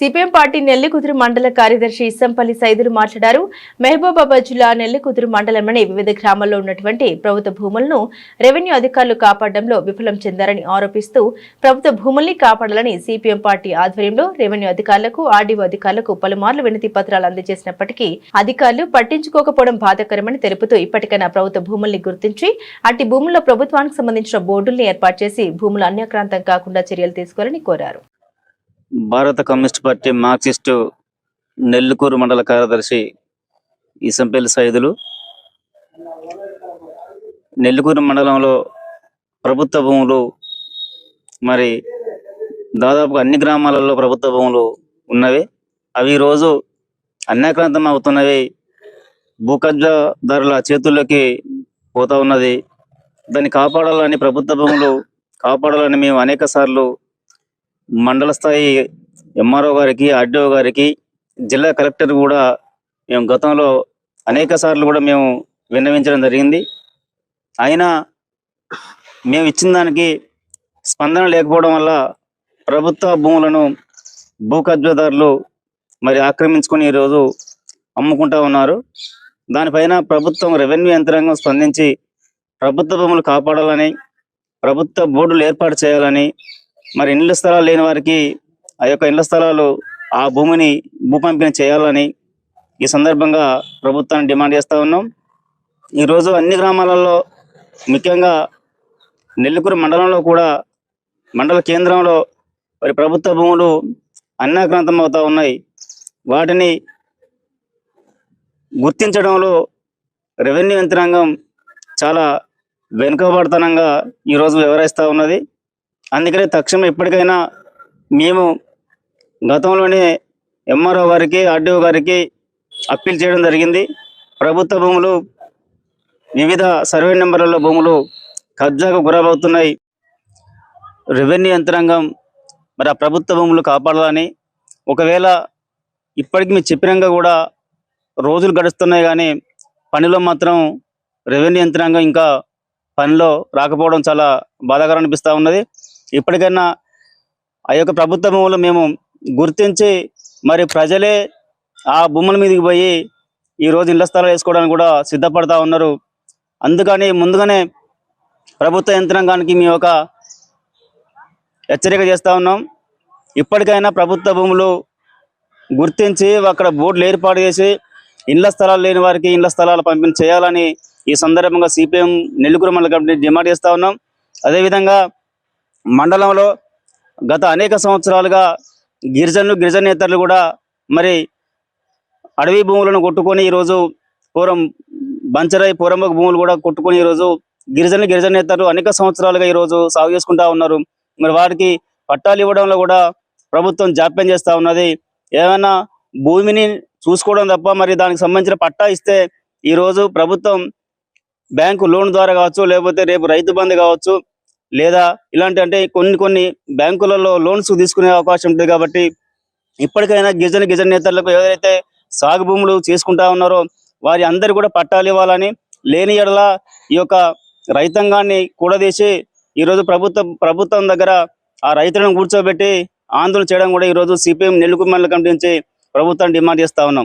CPM party Nellikuduru మండల కార్యదర్శి ఇస్సంపల్లి సైదులు మాట్లాడారు. మహబూబాబాద్ జిల్లా నెల్లికుదురు మండలంలోని వివిధ గ్రామాల్లో ఉన్నటువంటి ప్రభుత్వ భూములను రెవెన్యూ అధికారులు కాపాడడంలో విఫలం చెందారని ఆరోపిస్తూ ప్రభుత్వ భూముల్ని కాపాడాలని సిపిఎం పార్టీ ఆధ్వర్యంలో రెవెన్యూ అధికారులకు ఆర్డీఓ అధికారులకు పలుమార్లు వినతి పత్రాలు అందజేసినప్పటికీ అధికారులు పట్టించుకోకపోవడం బాధాకరమని తెలుపుతూ ఇప్పటికైనా ప్రభుత్వ భూముల్ని గుర్తించి అట్టి భూముల్లో ప్రభుత్వానికి సంబంధించిన బోర్డుల్ని ఏర్పాటు చేసి భూములు అన్యాక్రాంతం కాకుండా చర్యలు తీసుకోవాలని కోరారు. భారత కమ్యూనిస్ట్ పార్టీ మార్క్సిస్టు నెల్లుకూరు మండల కార్యదర్శి ఈసంపల్లి సైదులు. నెల్లుకూరు మండలంలో ప్రభుత్వ భూములు మరి దాదాపు అన్ని గ్రామాలలో ప్రభుత్వ భూములు ఉన్నవి. అవి రోజు అన్యాక్రాంతం అవుతున్నవి. భూకబ్జాదారుల చేతుల్లోకి పోతా ఉన్నది. దాన్ని కాపాడాలని ప్రభుత్వ భూములు కాపాడాలని మేము అనేక సార్లు మండల స్థాయి ఎంఆర్ఓ గారికి ఆర్డీఓ గారికి జిల్లా కలెక్టర్ కూడా మేము గతంలో అనేక సార్లు కూడా మేము విన్నవించడం జరిగింది. అయినా మేము ఇచ్చిన దానికి స్పందన లేకపోవడం వల్ల ప్రభుత్వ భూములను భూ కబ్జాదారులు మరి ఆక్రమించుకొని ఈరోజు అమ్ముకుంటా ఉన్నారు. దానిపైన ప్రభుత్వం రెవెన్యూ యంత్రాంగం స్పందించి ప్రభుత్వ భూములు కాపాడాలని ప్రభుత్వ బోర్డులు ఏర్పాటు చేయాలని మరి ఇండ్ల స్థలాలు లేని వారికి ఆ యొక్క ఇండ్ల స్థలాలు ఆ భూమిని భూ పంపిణీ చేయాలని ఈ సందర్భంగా ప్రభుత్వాన్ని డిమాండ్ చేస్తా ఉన్నాం. ఈరోజు అన్ని గ్రామాలలో ముఖ్యంగా నెల్లికూరు మండలంలో కూడా మండల కేంద్రంలో మరి ప్రభుత్వ భూములు అన్నాక్రాంతం అవుతా ఉన్నాయి. వాటిని గుర్తించడంలో రెవెన్యూ యంత్రాంగం చాలా వెనుకబడతనంగా ఈరోజు వివరిస్తూ ఉన్నది. అందుకనే తక్షణం ఎప్పటికైనా మేము గతంలోనే ఎంఆర్ఓ గారికి ఆర్డీఓ గారికి అప్పీల్ చేయడం జరిగింది. ప్రభుత్వ భూములు వివిధ సర్వే నెంబర్లలో భూములు కబ్జాకు గురవుతున్నాయి. రెవెన్యూ యంత్రాంగం మరి ఆ ప్రభుత్వ భూములు కాపాడాలని ఒకవేళ ఇప్పటికి మీరు చెప్పినాక కూడా రోజులు గడుస్తున్నాయి కానీ పనిలో మాత్రం రెవెన్యూ యంత్రాంగం ఇంకా పనిలో రాకపోవడం చాలా బాధాకరం అనిపిస్తూ ఉన్నది. ఇప్పటికైనా ఆ యొక్క ప్రభుత్వ భూములు మేము గుర్తించి మరి ప్రజలే ఆ భూముల మీదకి పోయి ఈ రోజు ఇళ్ళ స్థలాలు వేసుకోవడానికి కూడా సిద్ధపడతా ఉన్నారు. అందుకని ముందుగానే ప్రభుత్వ యంత్రాంగానికి మేము ఒక హెచ్చరిక చేస్తూ ఉన్నాం. ఇప్పటికైనా ప్రభుత్వ భూములు గుర్తించి అక్కడ బోర్డులు ఏర్పాటు చేసి ఇళ్ళ స్థలాలు లేని వారికి ఇళ్ళ స్థలాలు పంపిణీ చేయాలని ఈ సందర్భంగా సిపిఎం నెల్లికూరు మండల కమిటీ డిమాండ్ చేస్తూ ఉన్నాం. అదేవిధంగా మండలంలో గత అనేక సంవత్సరాలుగా గిరిజనులు గిరిజనేతరులు కూడా మరి అడవి భూములను కొట్టుకొని ఈరోజు పూర్వం బంచరై పూర్వముఖ భూములు కూడా కొట్టుకొని ఈరోజు గిరిజనులు గిరిజనేతలు అనేక సంవత్సరాలుగా ఈరోజు సాగు చేసుకుంటా ఉన్నారు. మరి వారికి పట్టాలు ఇవ్వడంలో కూడా ప్రభుత్వం జాప్యం చేస్తా ఉన్నది. ఏమైనా భూమిని చూసుకోవడం తప్ప మరి దానికి సంబంధించిన పట్టా ఇస్తే ఈ రోజు ప్రభుత్వం బ్యాంకు లోన్ ద్వారా కావచ్చు లేకపోతే రేపు రైతు బంధు కావచ్చు లేదా ఇలాంటి అంటే కొన్ని కొన్ని బ్యాంకులలో లోన్స్ తీసుకునే అవకాశం ఉంటుంది కాబట్టి ఇప్పటికైనా గిరిజన గిరిజన నేతలకు ఎవరైతే సాగు భూములు చేసుకుంటా ఉన్నారో వారి అందరు కూడా పట్టాలు ఇవ్వాలని లేని ఎడల ఈ యొక్క రైతాంగాన్ని కూడదీసి ఈరోజు ప్రభుత్వ ప్రభుత్వం దగ్గర ఆ రైతులను కూర్చోబెట్టి ఆందోళన చేయడం కూడా ఈరోజు సిపిఎం నెల్లుకు మండల కమిటీ నుంచి ప్రభుత్వాన్ని డిమాండ్ చేస్తా ఉన్నాం.